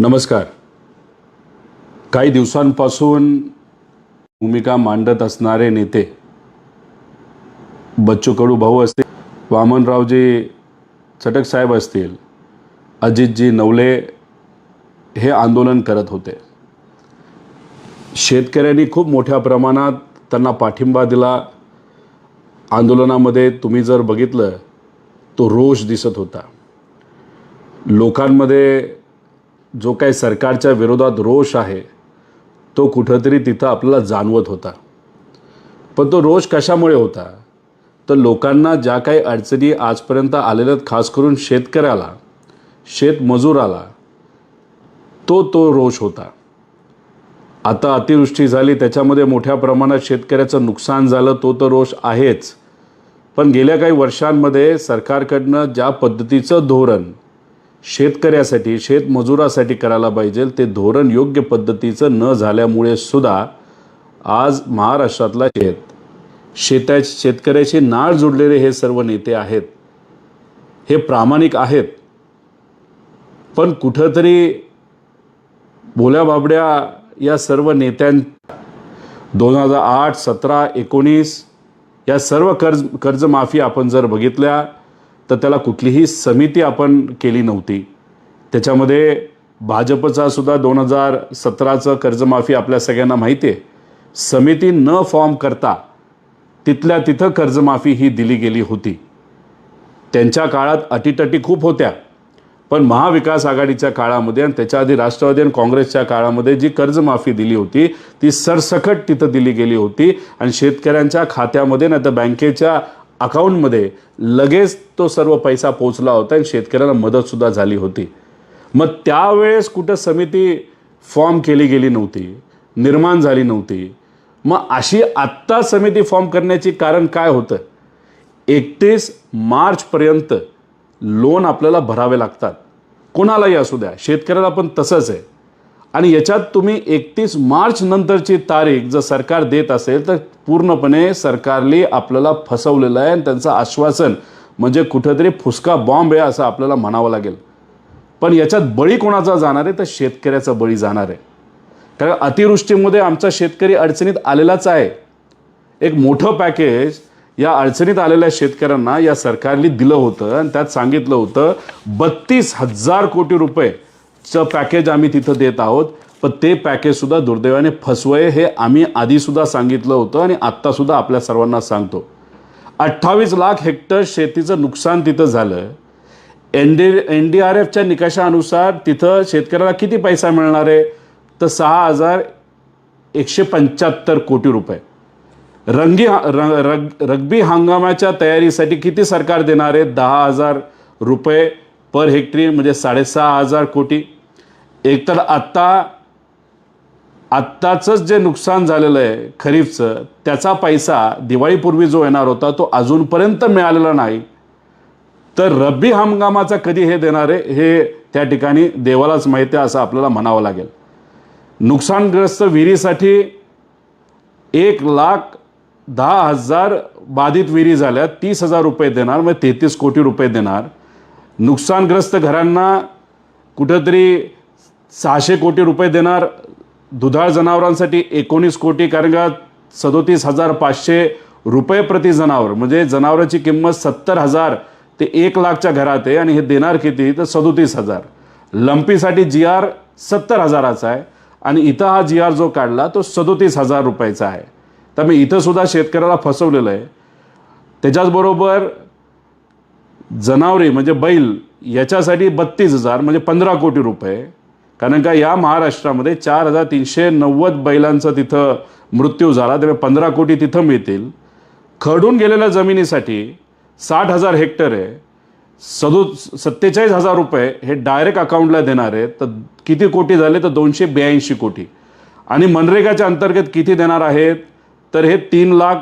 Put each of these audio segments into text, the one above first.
नमस्कार. काही दिवसांपासून भूमिका मांडत असणारे नेते बच्चू कडू भाऊ असतील वामनरावजी चटक साहेब असतील अजितजी नवले हे आंदोलन करत होते. शेतकऱ्यांनी खूप मोठ्या प्रमाणात त्यांना पाठिंबा दिला. आंदोलनामध्ये तुम्ही जर बघितलं तो रोष दिसत होता. लोकांमध्ये जो काही सरकारच्या विरोधात रोष आहे तो कुठंतरी तिथं आपल्याला जाणवत होता. पण तो रोष कशामुळे होता? तर लोकांना ज्या काही अडचणी आजपर्यंत आलेल्या खास करून शेतकऱ्याला शेतमजुराला तो तो रोष होता. आता अतिवृष्टी झाली त्याच्यामध्ये मोठ्या प्रमाणात शेतकऱ्याचं नुकसान झालं तो तर रोष आहेच. पण गेल्या काही वर्षांमध्ये सरकारकडनं ज्या पद्धतीचं धोरण शेतकऱ्यासाठी शेतमजुरासाठी करायला पाहिजे. ते धोरण योग्य पद्धतीचं न झाल्यामुळे सुद्धा आज महाराष्ट्रातला शेत शेता शेतकऱ्याशी नाळ जोडलेले हे सर्व नेते आहेत. हे प्रामाणिक आहेत. पण कुठंतरी भोल्या बाबड्या या सर्व नेत्यां दोन हजार आठ सतरा एकोणीस या सर्व कर्ज कर्जमाफी आपण जर बघितल्या तर त्याला कुठलीही समिती आपण केली नव्हती. त्याच्यामध्ये भाजपचा सुद्धा दोन हजार सतराचं कर्जमाफी आपल्या सगळ्यांना माहिती आहे. समिती न फॉर्म करता तिथल्या तिथं कर्जमाफी ही दिली गेली होती. त्यांच्या काळात अटीतटी खूप होत्या. पण महाविकास आघाडीच्या काळामध्ये आणि त्याच्या आधी राष्ट्रवादी आणि काँग्रेसच्या काळामध्ये जी कर्जमाफी दिली होती ती सरसकट तिथं दिली गेली होती. आणि शेतकऱ्यांच्या खात्यामध्ये नाही तर बँकेच्या अकाउंटमध्ये लगेच तो सर्व पैसा पोचला होता आणि शेतकऱ्यांना मदतसुद्धा झाली होती. मग त्यावेळेस कुठं समिती फॉर्म केली गेली नव्हती निर्माण झाली नव्हती. मग अशी आत्ता समिती फॉर्म करण्याची कारण काय होतं? एकतीस मार्चपर्यंत लोन आपल्याला भरावे लागतात. कोणालाही असू द्या शेतकऱ्याला पण तसंच आहे. आणि याच्यात तुम्ही एकतीस मार्च नंतरची तारीख जर सरकार देत असेल तर पूर्णपणे सरकारने आपल्याला फसवलेलं आहे आणि त्यांचं आश्वासन म्हणजे कुठंतरी फुसका बॉम्ब आहे असं आपल्याला म्हणावं लागेल. पण याच्यात बळी कोणाचा जाणार आहे? तर शेतकऱ्याचा बळी जाणार आहे. कारण अतिवृष्टीमध्ये आमचा शेतकरी अडचणीत आलेलाच आहे. एक मोठं पॅकेज या अडचणीत आलेल्या शेतकऱ्यांना या सरकारने दिलं होतं आणि त्यात सांगितलं होतं बत्तीस हजार कोटी रुपये चं पॅकेज आम्ही तिथं देत आहोत. पण ते पॅकेजसुद्धा दुर्दैवाने फसवय हे आम्ही आधीसुद्धा सांगितलं होतं आणि आत्तासुद्धा आपल्या सर्वांना सांगतो. अठ्ठावीस लाख हेक्टर शेतीचं नुकसान तिथं झालं. N D N D R एफच्या निकषानुसार तिथं शेतकऱ्याला किती पैसा मिळणार? आहे तर सहा हजार एकशे पंच्याहत्तर कोटी रुपये. रंगी हा- रग रग्बी हंगामाच्या तयारीसाठी किती सरकार देणार आहे? दहा हजार रुपये. पर हेक्टरी म्हणजे साडेसहा हजार कोटी. एकतर आत्ता आत्ताचंच जे नुकसान झालेलं आहे खरीफचं त्याचा पैसा दिवाळीपूर्वी जो येणार होता तो अजूनपर्यंत मिळालेला नाही. तर रब्बी हंगामाचा कधी हे देणार आहे हे त्या ठिकाणी देवालाच माहिती आहे असं आपल्याला म्हणावं लागेल. नुकसानग्रस्त विहिरीसाठी एक लाख दहा हजार बाधित विहिरी झाल्या तीस हजार रुपये देणार मग तेहतीस कोटी रुपये देणार. नुकसानग्रस्त घरांना कुठंतरी सहाशे कोटी रुपये देणार दुधाळ जनावरांसाठी एकोणीस कोटी कारण का सदोतीस हजार पाचशे रुपये प्रति जनावर. म्हणजे जनावराची किंमत सत्तर हजार ते एक लाखच्या घरात आहे आणि हे देणार किती? तर सदोतीस हजार. लंपीसाठी जी आर सत्तर हजाराचा आहे आणि इथं हा जी आर जो काढला तो सदोतीस हजार रुपयाचा आहे. त्यामुळे इथं सुद्धा शेतकऱ्याला फसवलेलं आहे. त्याच्याचबरोबर जनावरे म्हणजे बैल याच्यासाठी बत्तीस हजार म्हणजे पंधरा कोटी रुपये. कारण का या महाराष्ट्रामध्ये चार हजार तीनशे नव्वद बैलांचा तिथं मृत्यू झाला त्यामुळे पंधरा कोटी तिथं मिळतील. खडून गेलेल्या जमिनीसाठी साठ हजार हेक्टर आहे. सदो सत्तेचाळीस हजार रुपये हे डायरेक्ट अकाउंटला देणार आहे तर किती कोटी झाले? तर दोनशे ब्याऐंशी कोटी. आणि मनरेगाच्या अंतर्गत किती देणार आहेत? तर हे तीन लाख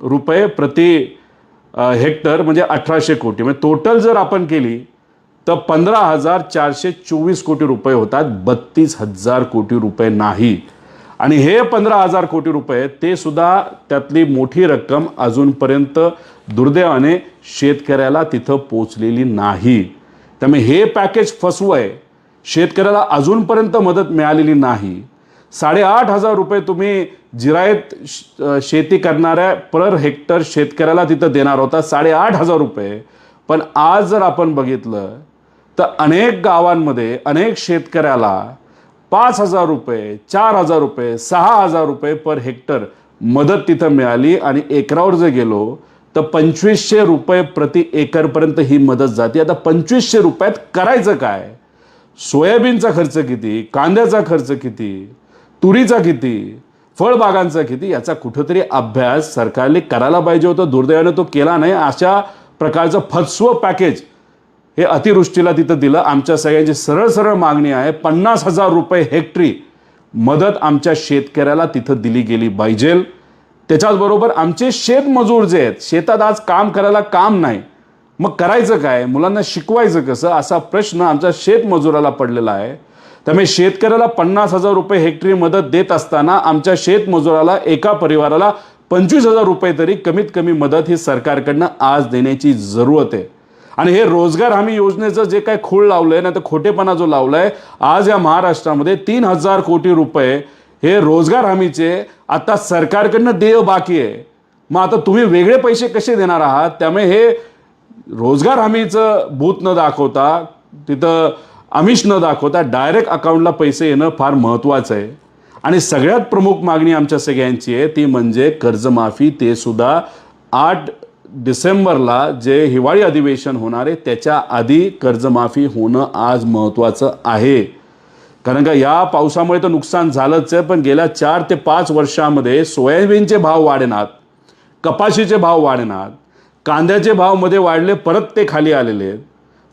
रुपये प्रति हेक्टर म्हणजे अठराशे कोटी. म्हणजे टोटल जर आपण केली तर पंधरा हजार चारशे चोवीस कोटी रुपये होतात. बत्तीस हजार कोटी रुपये नाही. आणि हे पंधरा हजार कोटी रुपये ते सुद्धा त्यातली मोठी रक्कम अजूनपर्यंत दुर्दैवाने शेतकऱ्याला तिथं पोचलेली नाही. त्यामुळे हे पॅकेज फसवं आहे. शेतकऱ्याला अजूनपर्यंत मदत मिळालेली नाही. साडेआठ हजार रुपये तुम्ही जिरायत शेती करणाऱ्या पर हेक्टर शेतकऱ्याला तिथं देणार होता साडेआठ हजार रुपये. पण आज जर आपण बघितलं तर अनेक गावांमध्ये अनेक शेतकऱ्याला पाच हजार रुपये चार हजार रुपये सहा हजार रुपये पर हेक्टर मदत तिथं मिळाली आणि एकरावर जर गेलो तर पंचवीसशे रुपये प्रति एकरपर्यंत ही मदत जाते. आता पंचवीसशे रुपयात करायचं काय? सोयाबीनचा खर्च किती? कांद्याचा खर्च किती? तुरीचा किती फळबागांचा किती याचा कुठंतरी अभ्यास सरकारने करायला पाहिजे होता. दुर्दैवाने तो केला नाही. अशा प्रकारचं फसवं पॅकेज हे अतिवृष्टीला तिथं दिलं. आमच्या सगळ्यांची सरळ सरळ मागणी आहे. पन्नास हजार रुपये हेक्टरी मदत आमच्या शेतकऱ्याला तिथं दिली गेली पाहिजे. त्याच्याचबरोबर आमचे शेतमजूर जे आहेत शेतात आज काम करायला काम नाही. मग करायचं काय? मुलांना शिकवायचं कसं? असा प्रश्न आमच्या शेतमजुराला पडलेला आहे. त्यामुळे शेतकऱ्याला पन्नास हजार रुपये हेक्टरी मदत देत असताना आमच्या शेतमजुराला एका परिवाराला पंचवीस हजार रुपये तरी कमीत कमी मदत ही सरकारकडनं आज देण्याची जरूरत आहे. आणि हे रोजगार हमी योजनेचं जे काय खूळ लावलंय ना तर खोटेपणा जो लावलाय आज या महाराष्ट्रामध्ये तीन हजार कोटी रुपये हे रोजगार हमीचे आता सरकारकडनं देय बाकी आहे. मग आता तुम्ही वेगळे पैसे कसे देणार आहात? त्यामुळे हे रोजगार हमीचं भूत न दाखवता तिथं आमिष न दाखवता डायरेक्ट अकाउंटला पैसे येणं फार महत्त्वाचं आहे. आणि सगळ्यात प्रमुख मागणी आमच्या सगळ्यांची आहे ती म्हणजे कर्जमाफी. ते सुद्धा आठ डिसेंबरला जे हिवाळी अधिवेशन होणार आहे त्याच्या आधी कर्जमाफी होणं आज महत्त्वाचं आहे. कारण का या पावसामुळे तर नुकसान झालंच आहे पण गेल्या चार ते पाच वर्षामध्ये सोयाबीनचे भाव वाढेनात कपाशीचे भाव वाढेनात कांद्याचे भावमध्ये वाढले परत ते खाली आलेले आहेत.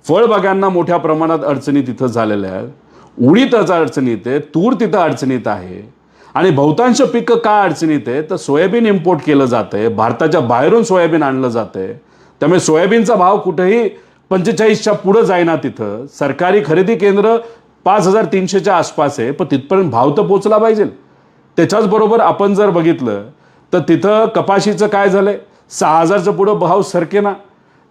फळबागांना मोठ्या प्रमाणात अडचणी तिथं झालेल्या आहेत. उडीदच अडचणीत आहे तूर तिथं अडचणीत आहे. आणि बहुतांश पिकं का अडचणीत आहे तर सोयाबीन इम्पोर्ट केलं जातंय. भारताच्या बाहेरून सोयाबीन आणलं जातंय. त्यामुळे सोयाबीनचा भाव कुठेही पंचेचाळीसच्या पुढं जाईना तिथं. सरकारी खरेदी केंद्र पाच हजार तीनशेच्या आसपास आहे पण तिथपर्यंत भाव तर पोचला पाहिजे. त्याच्याच बरोबर आपण जर बघितलं तर तिथं कपाशीचं काय झालंय? सहा हजारच्या पुढं भाव सरके ना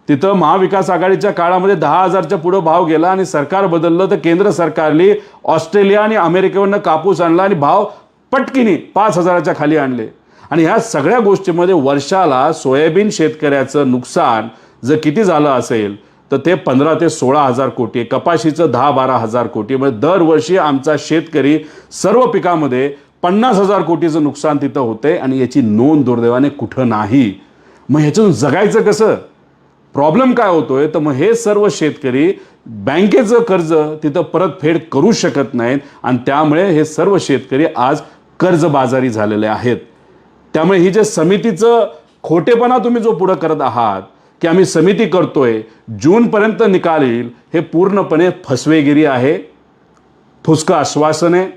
तिथं महाविकास आघाडीच्या काळामध्ये दहा हजारच्या पुढं भाव गेला आणि सरकार बदललं तर केंद्र सरकारने ऑस्ट्रेलिया आणि अमेरिकेवरनं कापूस आणला आणि भाव पटकिनी पाच हजाराच्या खाली आणले. आणि ह्या सगळ्या गोष्टीमध्ये वर्षाला सोयाबीन शेतकऱ्याचं नुकसान जर किती झालं असेल तर ते पंधरा ते सोळा हजार कोटी कपाशीचं दहा बारा हजार कोटी म्हणजे दरवर्षी आमचा शेतकरी सर्व पिकामध्ये पन्नास हजार कोटीचं नुकसान तिथं होते आणि याची नोंद दुर्दैवाने कुठं नाही. मग ह्याच्यातून जगायचं कसं? प्रॉब्लेम काय होतोय तर मग हे सर्व शेतकरी बँकेचं कर्ज तिथं परतफेड करू शकत नाहीत आणि त्यामुळे हे सर्व शेतकरी आज कर्जबाजारी झालेले आहेत. त्यामुळे ही जे समितीचं खोटेपणा तुम्ही जो पुढं करत आहात की आम्ही समिती करतोय जूनपर्यंत निकाल येईल हे पूर्णपणे फसवेगिरी आहे फुसकं आश्वासन. आहे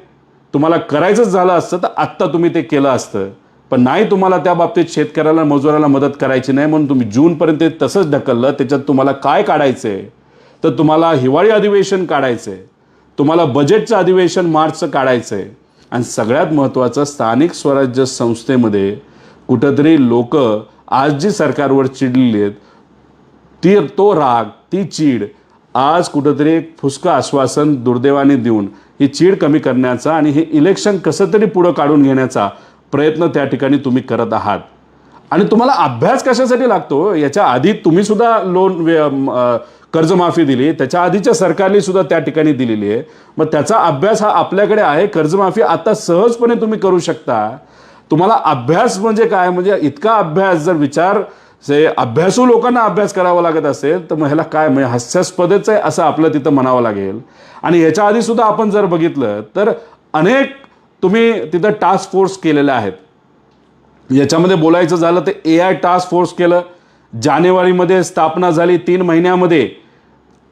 तुम्हाला करायचंच झालं असतं तर आत्ता तुम्ही ते केलं असतं. पण नाही तुम्हाला त्या बाबतीत शेतकऱ्याला मजुराला मदत करायची नाही म्हणून तुम्ही जूनपर्यंत तसंच ढकललं त्याच्यात तुम्हाला काय काढायचं आहे तर तुम्हाला हिवाळी अधिवेशन काढायचं आहे तुम्हाला बजेटचं अधिवेशन मार्चचं काढायचं आहे आणि सगळ्यात महत्त्वाचं स्थानिक स्वराज्य संस्थेमध्ये कुठंतरी लोक आज जी सरकारवर चिडलेली आहेत ती तो राग ती चीड आज कुठंतरी एक फुसकं आश्वासन दुर्दैवाने देऊन ही चीड कमी करण्याचा आणि हे इलेक्शन कसं तरी पुढं काढून घेण्याचा प्रयत्न त्या ठिकाणी तुम्ही करत आहात. आणि तुम्हाला अभ्यास कशासाठी लागतो? याच्या आधी तुम्ही सुद्धा लोन कर्जमाफी दिली त्याच्या आधीच्या सरकारने सुद्धा त्या ठिकाणी दिलेली आहे. मग त्याचा अभ्यास हा आपल्याकडे आहे कर्जमाफी आता सहजपणे तुम्ही करू शकता. तुम्हाला अभ्यास म्हणजे काय? म्हणजे इतका अभ्यास जर विचार से अभ्यासू लोकांना अभ्यास करावा लागत असेल तर मग ह्याला काय? म्हणजे हास्यास्पदच आहे असं आपलं तिथं म्हणावं लागेल. आणि ह्याच्या आधी सुद्धा आपण जर बघितलं तर अनेक तुम्ही तिथं टास्क फोर्स केलेल्या आहेत. याच्यामध्ये बोलायचं झालं तर ए आय टास्क फोर्स केलं. जानेवारीमध्ये स्थापना झाली तीन महिन्यामध्ये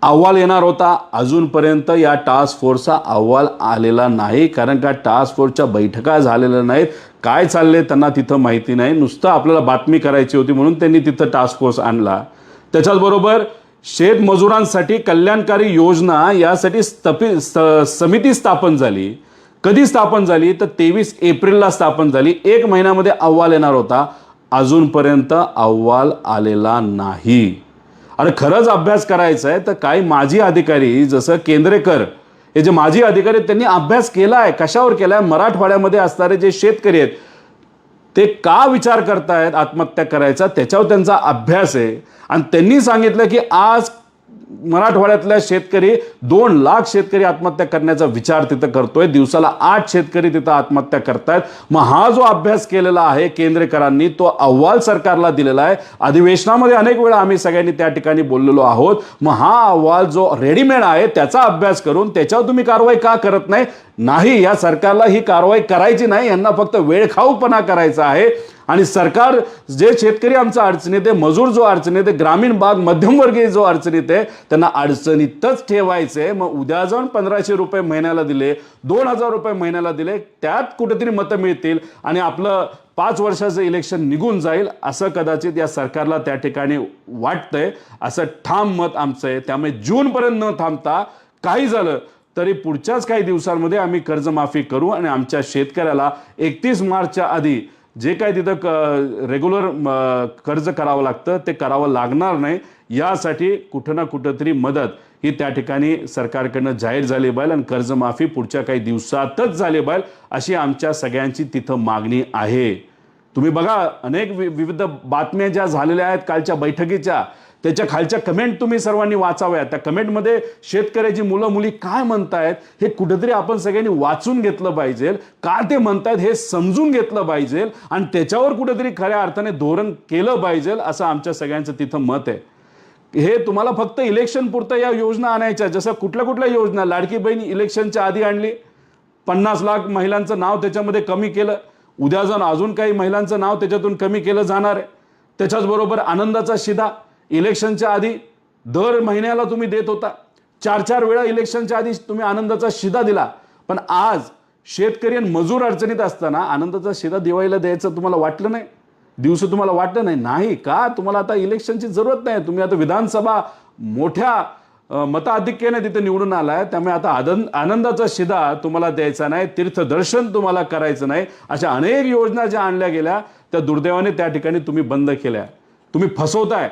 अहवाल येणार होता. अजूनपर्यंत या टास्क फोर्सचा अहवाल आलेला नाही कारण का टास्क फोर्सच्या बैठका झालेल्या नाहीत. काय चालले त्यांना तिथं माहिती नाही. नुसतं आपल्याला बातमी करायची होती म्हणून त्यांनी तिथं टास्क फोर्स आणला. त्याच्याचबरोबर शेतमजुरांसाठी कल्याणकारी योजना यासाठी स्थपि स- समिती स्थापन झाली. कधी स्थापन झाली? तर तेवीस एप्रिलला स्थापन झाली. एक महिन्यामध्ये अहवाल येणार होता. अजूनपर्यंत अहवाल आलेला नाही. अरे खरंच अभ्यास करायचा आहे तर काही माजी अधिकारी जसं केंद्रेकर हे जे माजी अधिकारी आहेत त्यांनी अभ्यास केला आहे कशावर केला आहे मराठवाड्यामध्ये असणारे जे शेतकरी आहेत ते का विचार करतायत आत्महत्या करायचा? त्याच्यावर त्यांचा अभ्यास आहे. आणि त्यांनी सांगितलं की आज मराठवाड्यातल्या शेतकरी दोन लाख शेतकरी आत्महत्या करण्याचा विचार तिथं करतोय. दिवसाला आठ शेतकरी तिथं आत्महत्या करतायत. मग हा जो अभ्यास केलेला आहे केंद्रेकरांनी तो अहवाल सरकारला दिलेला आहे. अधिवेशनामध्ये अनेक वेळा आम्ही सगळ्यांनी त्या ठिकाणी बोललेलो आहोत. मग हा अहवाल जो रेडीमेड आहे त्याचा अभ्यास करून त्याच्यावर तुम्ही कारवाई का करत नाही? नाही या सरकारला ही कारवाई करायची नाही. यांना फक्त वेळखाऊपणा करायचा आहे. आणि सरकार जे शेतकरी आमचा अडचणीत आहे मजूर जो अडचणीत आहे ग्रामीण भाग मध्यमवर्गीय जो अडचणीत आहे त्यांना अडचणीतच ठेवायचे. मग उद्या जाऊन पंधराशे रुपये महिन्याला दिले दोन हजार रुपये महिन्याला दिले त्यात कुठेतरी मतं मिळतील आणि आपलं पाच वर्षाचं इलेक्शन निघून जाईल असं कदाचित या सरकारला त्या ठिकाणी वाटतंय. असं ठाम मत आमचं आहे. त्यामुळे जूनपर्यंत न थांबता काही झालं तरी पुढच्याच काही दिवसांमध्ये आम्ही कर्जमाफी करू आणि आमच्या शेतकऱ्याला एकतीस मार्चच्या आधी जे काय तिथं क रेग्युलर कर्ज करावं लागतं ते करावं लागणार नाही यासाठी कुठं ना कुठंतरी मदत ही त्या ठिकाणी सरकारकडनं जाहीर झाली पाहिजे आणि कर्जमाफी पुढच्या काही दिवसातच झाली पाहिजे अशी आमच्या सगळ्यांची तिथं मागणी आहे. तुम्ही बघा अनेक वि- विविध बातम्या ज्या झालेल्या आहेत कालच्या बैठकीच्या त्याच्या खालच्या कमेंट तुम्ही सर्वांनी वाचाव्या त्या कमेंटमध्ये शेतकऱ्याची मुलं मुली काय म्हणतायत हे कुठेतरी आपण सगळ्यांनी वाचून घेतलं पाहिजे. का ते म्हणतायत हे समजून घेतलं पाहिजे. आणि त्याच्यावर कुठेतरी खऱ्या अर्थाने धोरण केलं पाहिजे असं आमच्या सगळ्यांचं तिथं मत आहे. हे तुम्हाला फक्त इलेक्शन पुरतं या योजना आणायच्या जसं कुठल्या कुठल्या योजना लाडकी बहीण इलेक्शनच्या आधी आणली. पन्नास लाख महिलांचं नाव त्याच्यामध्ये कमी केलं. उद्या जाऊन अजून काही महिलांचं नाव त्याच्यातून कमी केलं जाणार आहे. त्याच्याचबरोबर आनंदाचा शिधा इलेक्शनच्या आधी दर महिन्याला तुम्ही देत होता. चार चार वेळा इलेक्शनच्या आधी तुम्ही आनंदाचा शिदा दिला. पण आज शेतकरी आणि मजूर अडचणीत असताना आनंदाचा शिदा दिवाळीला द्यायचं तुम्हाला वाटलं नाही. दिवस तुम्हाला वाटलं नाही. नाही का? तुम्हाला आता इलेक्शनची जरूरत नाही. तुम्ही आता विधानसभा मोठ्या मताधिक्याने तिथे निवडून आलाय. त्यामुळे आता आनंद आनंदाचा शिदा तुम्हाला द्यायचा नाही. तीर्थदर्शन तुम्हाला करायचं नाही. अशा अनेक योजना ज्या आणल्या गेल्या त्या दुर्दैवाने त्या ठिकाणी तुम्ही बंद केल्या. तुम्ही फसवताय.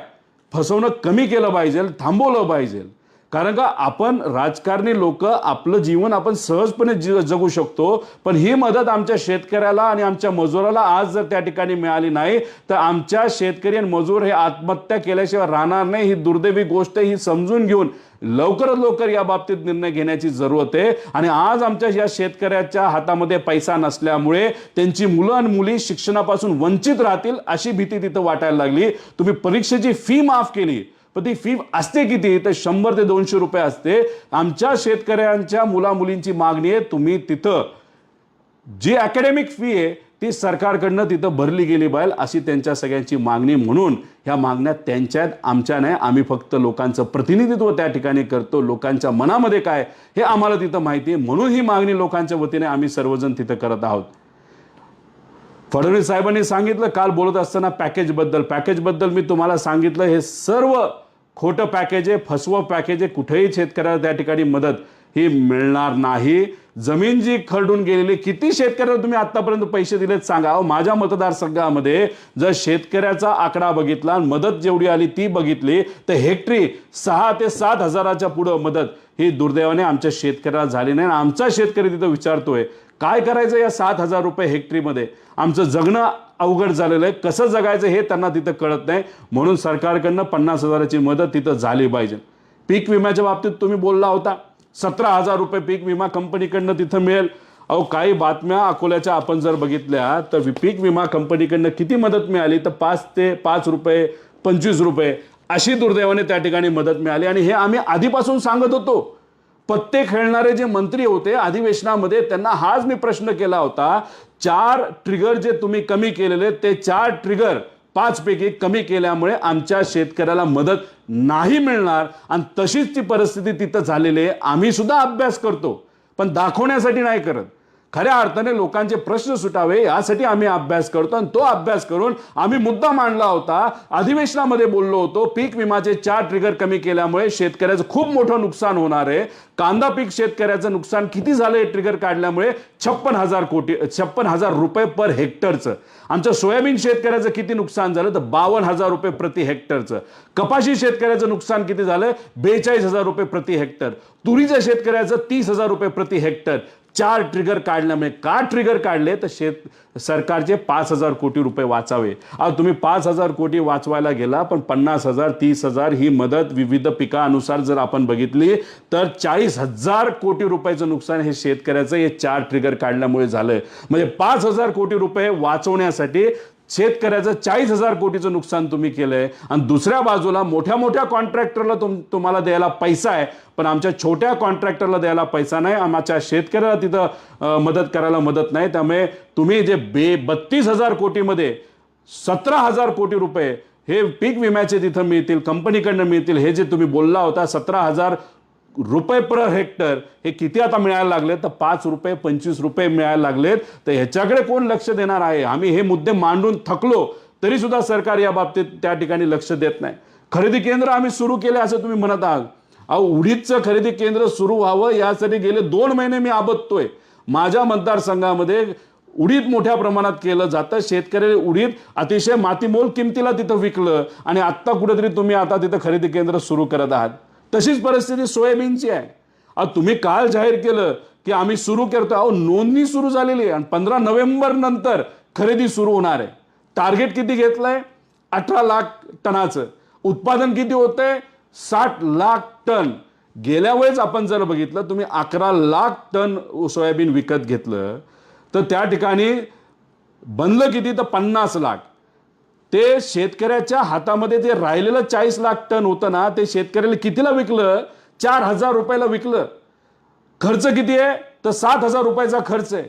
फसवणं कमी केलं पाहिजे थांबवलं पाहिजे. कारण का आपण राजकारणी लोक आपलं जीवन आपण सहजपणे जी जगू शकतो पण ही मदत आमच्या शेतकऱ्याला आणि आमच्या मजुराला आज जर त्या ठिकाणी मिळाली नाही तर आमच्या शेतकरी आणि मजूर हे आत्महत्या केल्याशिवाय राहणार नाही. ही दुर्दैवी गोष्ट ही समजून घेऊन लवकरात लवकर या बाबतीत निर्णय घेण्याची जरूरत आहे. आणि आज आमच्या या शेतकऱ्याच्या हातामध्ये पैसा नसल्यामुळे त्यांची मुलं आणि मुली शिक्षणापासून वंचित राहतील अशी भीती तिथं वाटायला लागली. तुम्ही परीक्षेची फी माफ केली. पण ती फी असते किती? तर शंभर ते दोनशे रुपये असते. आमच्या शेतकऱ्यांच्या मुला मुलींची मागणी आहे तुम्ही तिथं जी अकॅडमिक फी आहे ती सरकारकडनं तिथं भरली गेली पाहिजे अशी त्यांच्या सगळ्यांची मागणी म्हणून ह्या मागण्या त्यांच्यात आमच्या नाही. आम्ही फक्त लोकांचं प्रतिनिधित्व त्या ठिकाणी करतो. लोकांच्या मनामध्ये काय हे आम्हाला तिथं माहिती आहे. म्हणून ही मागणी लोकांच्या वतीने आम्ही सर्वजण तिथं करत आहोत. फडणवीस साहेबांनी सांगितलं काल बोलत असताना पॅकेजबद्दल. पॅकेजबद्दल मी तुम्हाला सांगितलं हे सर्व खोटं पॅकेज आहे फसवं पॅकेज आहे कुठेही शेतकऱ्याला त्या ठिकाणी मदत ही मिळणार नाही. जमीन जी खरडून गेलेली किती शेतकऱ्याला तुम्ही आतापर्यंत पैसे दिलेत सांगा. अहो, माझ्या मतदारसंघामध्ये जर शेतकऱ्याचा आकडा बघितला मदत जेवढी आली ती बघितली तर हेक्टरी सहा ते सात हजाराच्या पुढं मदत ही दुर्दैवाने आमच्या शेतकऱ्याला झाली नाही. आणि आमचा शेतकरी तिथं विचारतोय काय करायचं या सात हजार रुपये हेक्टरीमध्ये? आमचं जगणं अवघड झालेलं आहे. कसं जगायचं हे त्यांना तिथं कळत नाही. म्हणून सरकारकडनं पन्नास हजाराची मदत तिथं झाली पाहिजे. पीक विम्याच्या बाबतीत तुम्ही बोलला होता. सतरा हजार रुपये पीक विमा कंपनीकडनं तिथं मिळेल. अहो काही बातम्या अकोल्याच्या आपण जर बघितल्या तर पीक विमा कंपनीकडनं किती मदत मिळाली? तर पाच ते पाच रुपये पंचवीस रुपये अशी दुर्दैवाने त्या ठिकाणी मदत मिळाली. आणि हे आम्ही आधीपासून सांगत होतो. पत्ते खेळणारे जे मंत्री होते अधिवेशनामध्ये त्यांना हाच मी प्रश्न केला होता. चार ट्रिगर जे तुम्ही कमी केलेले ते चार ट्रिगर पाच पैकी कमी केल्यामुळे आमच्या शेतकऱ्याला मदत नाही मिळणार आणि तशीच ती परिस्थिती तिथं झालेली आहे. आम्ही सुद्धा अभ्यास करतो पण दाखवण्यासाठी नाही करत. खऱ्या अर्थाने लोकांचे प्रश्न सुटावे यासाठी आम्ही अभ्यास करतो. आणि तो अभ्यास करून आम्ही मुद्दा मांडला होता अधिवेशनामध्ये बोललो होतो पीक विमाचे चार ट्रिगर कमी केल्यामुळे शेतकऱ्याचं खूप मोठं नुकसान होणार आहे. कांदा पीक शेतकऱ्याचं नुकसान किती झालं हे ट्रिगर काढल्यामुळे? छप्पन हजार कोटी छप्पन हजार रुपये पर हेक्टरचं आमचं सोयाबीन शेतकऱ्याचं किती नुकसान झालं? तर बावन्न हजार रुपये प्रति हेक्टरचं कपाशी शेतकऱ्याचं नुकसान किती झालं? बेचाळीस हजार रुपये प्रति हेक्टर तुरीच्या शेतकऱ्याचं तीस हजार रुपये प्रति हेक्टर चार ट्रिगर काढल्यामुळे का ट्रिगर काढले? तर शेत सरकारचे पाच हजार कोटी रुपये वाचावे. अहो तुम्ही पाच हजार कोटी वाचवायला गेला पण पन्नास हजार तीस हजार ही मदत विविध पिकानुसार जर आपण बघितली तर चाळीस हजार कोटी रुपयाचं नुकसान हे शेतकऱ्याचं हे चार ट्रिगर काढल्यामुळे झालंय. म्हणजे पाच हजार कोटी रुपये वाचवण्यासाठी शेतकऱ्याचं चाळीस हजार कोटीचं नुकसान तुम्ही केलंय. आणि दुसऱ्या बाजूला मोठ्या मोठ्या कॉन्ट्रॅक्टरला तुम तुम्हाला द्यायला पैसा आहे. पण आमच्या छोट्या कॉन्ट्रॅक्टरला द्यायला पैसा नाही. आमच्या शेतकऱ्याला तिथं मदत करायला मदत नाही. त्यामुळे तुम्ही जे बे बत्तीस हजार कोटीमध्ये सतरा हजार कोटी रुपये हे पीक विम्याचे तिथं मिळतील कंपनीकडनं मिळतील. हे जे तुम्ही बोलला होता सतरा हजार रुपये पर हेक्टर हे किती आता मिळायला लागले तर पाच रुपये पंचवीस रुपये मिळायला लागलेत. तर ह्याच्याकडे कोण लक्ष देणार आहे? आम्ही हे मुद्दे मांडून थकलो तरी सुद्धा सरकार या बाबतीत त्या ठिकाणी लक्ष देत नाही. खरेदी केंद्र आम्ही सुरू केले असं तुम्ही म्हणत आहात. अहो उडीदचं खरेदी केंद्र सुरू व्हावं यासाठी गेले दोन महिने मी आबदतोय माझ्या मतदारसंघामध्ये उडीद मोठ्या प्रमाणात केलं जातं. शेतकरी उडीद अतिशय मातीमोल किमतीला तिथं विकलं आणि आत्ता कुठेतरी तुम्ही आता तिथं खरेदी केंद्र सुरू करत आहात. तशीच परिस्थिती सोयाबीनची आहे. आता तुम्ही काल जाहीर केलं की आम्ही सुरू करतो. अहो नोंदणी सुरू झालेली आहे. आणि पंधरा नोव्हेंबर नंतर खरेदी सुरू होणार आहे. टार्गेट किती घेतलंय? अठरा लाख टनाचं. उत्पादन किती होतंय? साठ लाख टन. गेल्या वेळेस आपण जर बघितलं तुम्ही अकरा लाख टन सोयाबीन विकत घेतलं तर त्या ठिकाणी बनलं किती? तर पन्नास लाख. ते शेतकऱ्याच्या हातामध्ये जे राहिलेलं चाळीस लाख टन होतं ना ते शेतकऱ्याला कितीला विकलं? चार हजार रुपयाला विकलं. खर्च किती आहे? तर सात हजार रुपयाचा खर्च आहे.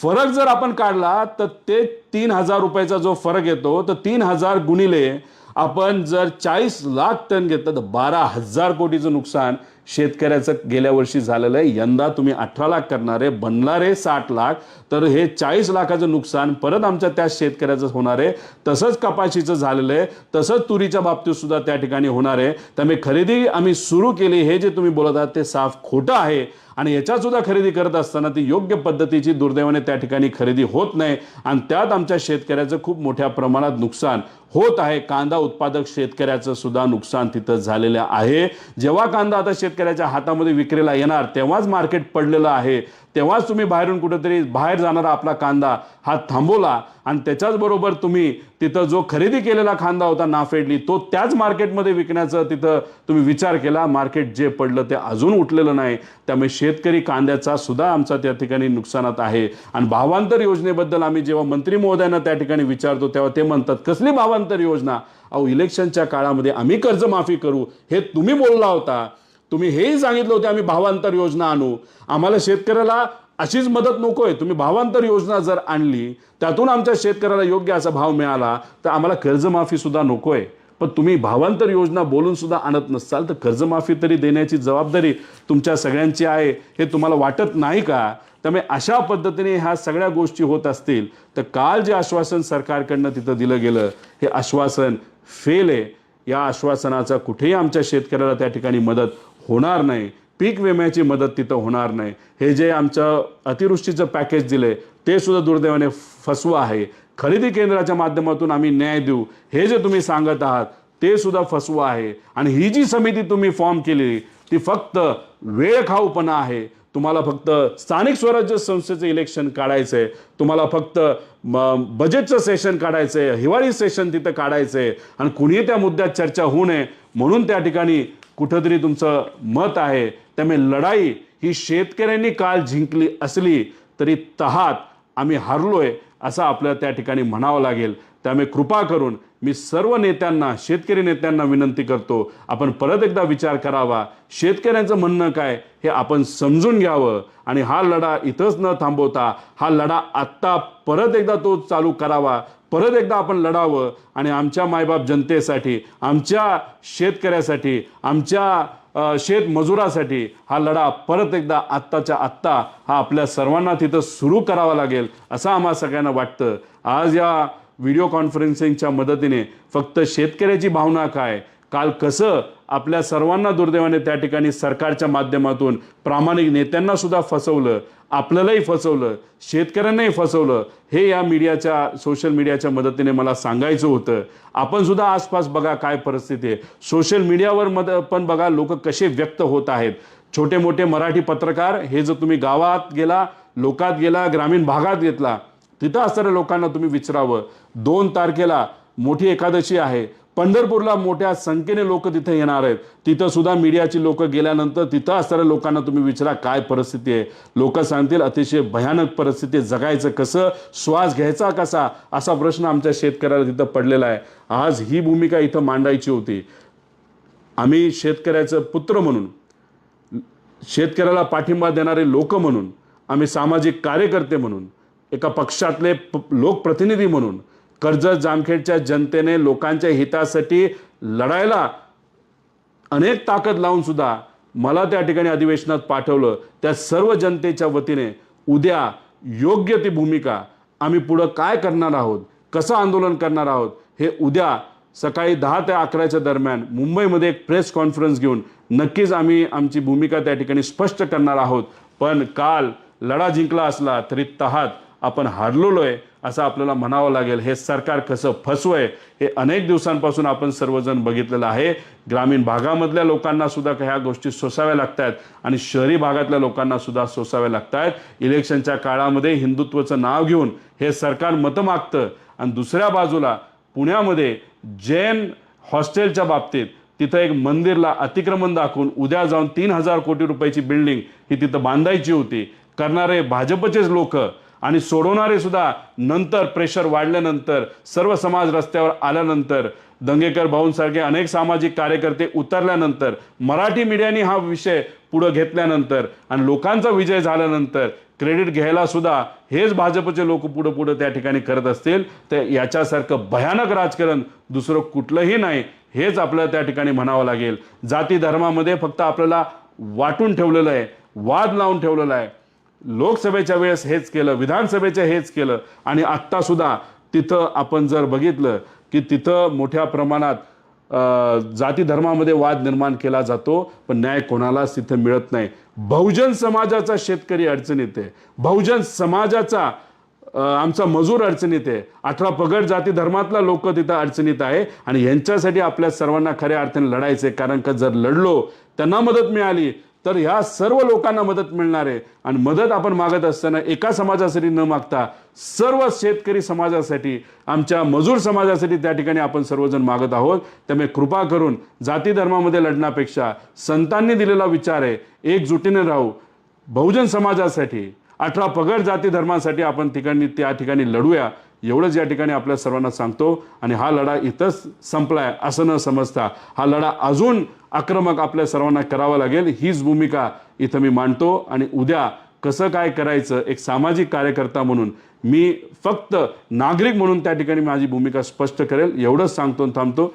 फरक जर आपण काढला तर ते तीन हजार रुपयाचा जो फरक येतो तर तीन हजार गुणिले आपण जर चाळीस लाख टन घेतलं तर बारा हजार कोटीचं नुकसान शेतकऱ्याचं गेल्या वर्षी झालेलं आहे. यंदा तुम्ही अठरा लाख करणारे बनणारे साठ लाख तर हे चाळीस लाखाचं नुकसान परत आमच्या त्या शेतकऱ्याचं होणार आहे. तसंच कपाशीचं झालेलं आहे. तसंच तुरीच्या बाबतीत सुद्धा त्या ठिकाणी होणार आहे. त्यामुळे खरेदी आम्ही सुरू केली. हे जे तुम्ही बोलत आहात ते साफ खोटं आहे. आणि याच्यात सुद्धा खरेदी करत असताना ती योग्य पद्धतीची दुर्दैवाने त्या ठिकाणी खरेदी होत नाही. आणि त्यात आमच्या शेतकऱ्याचं खूप मोठ्या प्रमाणात नुकसान होत आहे. कांदा उत्पादक शेतकऱ्याचं सुद्धा नुकसान तिथं झालेलं आहे. जेव्हा कांदा आता शेतकऱ्याच्या हातामध्ये विक्रीला येणार तेव्हाच मार्केट पडलेलं आहे. तेव्हाच तुम्ही बाहेरून कुठेतरी बाहेर जाणारा आपला कांदा हा थांबवला आणि त्याच्याच बरोबर तुम्ही तिथं जो खरेदी केलेला कांदा होता नाफेडली तो त्याच मार्केटमध्ये विकण्याचं तिथं तुम्ही विचार केला. मार्केट जे पडलं ते अजून उठलेलं नाही. त्यामुळे शेतकरी कांद्याचा सुद्धा आमचा त्या ठिकाणी नुकसानात आहे. आणि भावांतर योजनेबद्दल आम्ही जेव्हा मंत्री महोदयांना त्या ठिकाणी विचारतो तेव्हा ते म्हणतात कसली भावांतर योजना? अहो इलेक्शनच्या काळामध्ये आम्ही कर्जमाफी करू. हे तुम्ही बोलला होता. तुम्ही हेही सांगितलं होते आम्ही भावांतर योजना आणू. आम्हाला शेतकऱ्याला अशीच मदत नकोय तुम्ही भावांतर योजना जर आणली त्यातून आमच्या शेतकऱ्याला योग्य असा भाव मिळाला तर आम्हाला कर्जमाफी सुद्धा नकोय पण तुम्ही भावांतर योजना बोलून सुद्धा आणत नसाल तर कर्जमाफी तरी देण्याची जबाबदारी तुमच्या सगळ्यांची आहे हे तुम्हाला वाटत नाही का? त्यामुळे अशा पद्धतीने ह्या सगळ्या गोष्टी होत असतील तर काल जे आश्वासन सरकारकडनं तिथं दिलं गेलं हे आश्वासन फेल आहे. या आश्वासनाचा कुठेही आमच्या शेतकऱ्याला त्या ठिकाणी मदत होणार नाही. पीक विम्याची मदत तिथं होणार नाही. हे जे आमचं अतिवृष्टीचं पॅकेज दिले ते सुद्धा दुर्दैवाने फसवं आहे. खरेदी केंद्राच्या माध्यमातून आम्ही न्याय देऊ. हे जे तुम्ही सांगत आहात ते सुद्धा फसवं आहे. आणि ही जी समिती तुम्ही फॉर्म केली ती फक्त वेळ खाऊपणा आहे. तुम्हाला फक्त स्थानिक स्वराज्य संस्थेचं इलेक्शन काढायचं आहे तुम्हाला फक्त बजेटचं सेशन काढायचं आहे हिवाळी सेशन तिथं काढायचं आहे आणि कुणीही त्या मुद्द्यात चर्चा होऊ नये. म्हणून त्या ठिकाणी कुठंतरी तुमचं मत आहे. त्यामुळे लढाई ही शेतकऱ्यांनी काल जिंकली असली तरी तहात आम्ही हरलोय असं आपल्याला त्या ठिकाणी म्हणावं लागेल. त्यामुळे कृपा करून मी सर्व नेत्यांना शेतकरी नेत्यांना विनंती करतो आपण परत एकदा विचार करावा. शेतकऱ्यांचं म्हणणं काय हे आपण समजून घ्यावं आणि हा लढा इथंच न थांबवता हा लढा आत्ता परत एकदा तो चालू करावा. परत एकदा आपण लढावं आणि आमच्या मायबाप जनतेसाठी आमच्या शेतकऱ्यासाठी आमच्या शेतमजुरासाठी हा लढा परत एकदा आत्ताच्या आत्ता हा आपल्या सर्वांना तिथं सुरू करावा लागेल असं आम्हा सगळ्यांना वाटतं. आज या व्हिडिओ कॉन्फरन्सिंगच्या मदतीने फक्त शेतकऱ्याची भावना काय? काल कसं आपल्या सर्वांना दुर्दैवाने त्या ठिकाणी सरकारच्या माध्यमातून प्रामाणिक नेत्यांना सुद्धा फसवलं आपल्यालाही फसवलं शेतकऱ्यांनाही फसवलं हे या मीडियाच्या सोशल मीडियाच्या मदतीने मला सांगायचं होतं. आपण सुद्धा आसपास बघा काय परिस्थिती आहे. सोशल मीडियावर मद पण बघा लोक कसे व्यक्त होत आहेत. छोटे मोठे मराठी पत्रकार हे जर तुम्ही गावात गेला लोकात गेला ग्रामीण भागात घेतला तिथं असणाऱ्या लोकांना तुम्ही विचारावं. दोन तारखेला मोठी एकादशी आहे. पंढरपूरला मोठ्या संख्येने लोक तिथे येणार आहेत. तिथं सुद्धा मीडियाची लोक गेल्यानंतर तिथं असणाऱ्या लोकांना तुम्ही विचारा काय परिस्थिती आहे. लोक सांगतील अतिशय भयानक परिस्थिती जगायचं कसं? श्वास घ्यायचा कसा? असा प्रश्न आमच्या शेतकऱ्याला तिथं पडलेला आहे. आज ही भूमिका इथं मांडायची होती. आम्ही शेतकऱ्याचं पुत्र म्हणून शेतकऱ्याला पाठिंबा देणारे लोक म्हणून आम्ही सामाजिक कार्यकर्ते म्हणून एका पक्षातले प- लोकप्रतिनिधी म्हणून कर्जत जामखेडच्या जनतेने लोकांच्या हितासाठी लढायला अनेक ताकद लावून सुद्धा मला त्या ठिकाणी अधिवेशनात पाठवलं. त्या सर्व जनतेच्या वतीने उद्या योग्य ती भूमिका आम्ही पुढं काय करणार आहोत कसं आंदोलन करणार आहोत हे उद्या सकाळी दहा ते अकराच्या दरम्यान मुंबईमध्ये एक प्रेस कॉन्फरन्स घेऊन नक्कीच आम्ही आमची भूमिका त्या ठिकाणी स्पष्ट करणार आहोत. पण काल लढा जिंकला असला तरी तहात आपण हारलेलो आहे असं आपल्याला म्हणावं लागेल. हे सरकार कसं फसवं आहे हे अनेक दिवसांपासून आपण सर्वजण बघितलेलं आहे. ग्रामीण भागामधल्या लोकांना सुद्धा ह्या गोष्टी सोसाव्या लागतात आणि शहरी भागातल्या लोकांना सुद्धा सोसाव्या लागतात इलेक्शनच्या काळामध्ये हिंदुत्वाचं नाव घेऊन हे सरकार मतं मागतं. आणि दुसऱ्या बाजूला पुण्यामध्ये जैन हॉस्टेलच्या बाबतीत तिथं एक मंदिरला अतिक्रमण दाखवून उद्या जाऊन तीन हजार कोटी रुपयाची बिल्डिंग ही तिथं बांधायची होती. करणारे भाजपचेच लोक आणि सोडवणारे सुद्धा नंतर प्रेशर वाढल्यानंतर सर्व समाज रस्त्यावर आल्यानंतर दंगेकर भाऊंसारखे अनेक सामाजिक कार्यकर्ते उतरल्यानंतर मराठी मीडियाने हा विषय पुढं घेतल्यानंतर आणि लोकांचा विजय झाल्यानंतर क्रेडिट घ्यायला सुद्धा हेच भाजपचे लोक पुढं पुढं त्या ठिकाणी करत असतील. तर याच्यासारखं भयानक राजकारण दुसरं कुठलंही नाही हेच आपल्याला त्या ठिकाणी म्हणावं लागेल. जाती धर्मामध्ये फक्त आपल्याला वाटून ठेवलेलं आहे वाद लावून ठेवलेला आहे. लोकसभेच्या वेळेस हेच केलं विधानसभेच्या हेच केलं आणि आत्तासुद्धा तिथं आपण जर बघितलं की तिथं मोठ्या प्रमाणात जाती धर्मामध्ये वाद निर्माण केला जातो पण न्याय कोणालाच तिथं मिळत नाही. बहुजन समाजाचा शेतकरी अडचणीत आहे. बहुजन समाजाचा आमचा मजूर अडचणीत आहे. अठरा पगड जाती धर्मातला लोक तिथं अडचणीत आहे आणि यांच्यासाठी आपल्या सर्वांना खऱ्या अर्थाने लढायचे कारण का जर लढलो त्यांना मदत मिळाली तर ह्या सर्व लोकांना मदत मिळणार आहे. आणि मदत आपण मागत असताना एका समाजासाठी न मागता सर्व शेतकरी समाजासाठी आमच्या मजूर समाजासाठी त्या ठिकाणी आपण सर्वजण मागत आहोत. त्यामुळे कृपा करून जाती धर्मामध्ये लढण्यापेक्षा संतांनी दिलेला विचार आहे. एकजुटीने राहू. बहुजन समाजासाठी अठरा पगड जाती धर्मासाठी आपण ठिकाणी त्या ठिकाणी लढूया. एवढंच या ठिकाणी आपल्या सर्वांना सांगतो. आणि हा लढा इथंच संपलाय असं न समजता हा लढा अजून आक्रमक आपल्या सर्वांना करावा लागेल. हीच भूमिका इथं मी मांडतो आणि उद्या कसं काय करायचं एक सामाजिक कार्यकर्ता म्हणून मी फक्त नागरिक म्हणून त्या ठिकाणी माझी भूमिका स्पष्ट करेल. एवढंच सांगतो आणि थांबतो.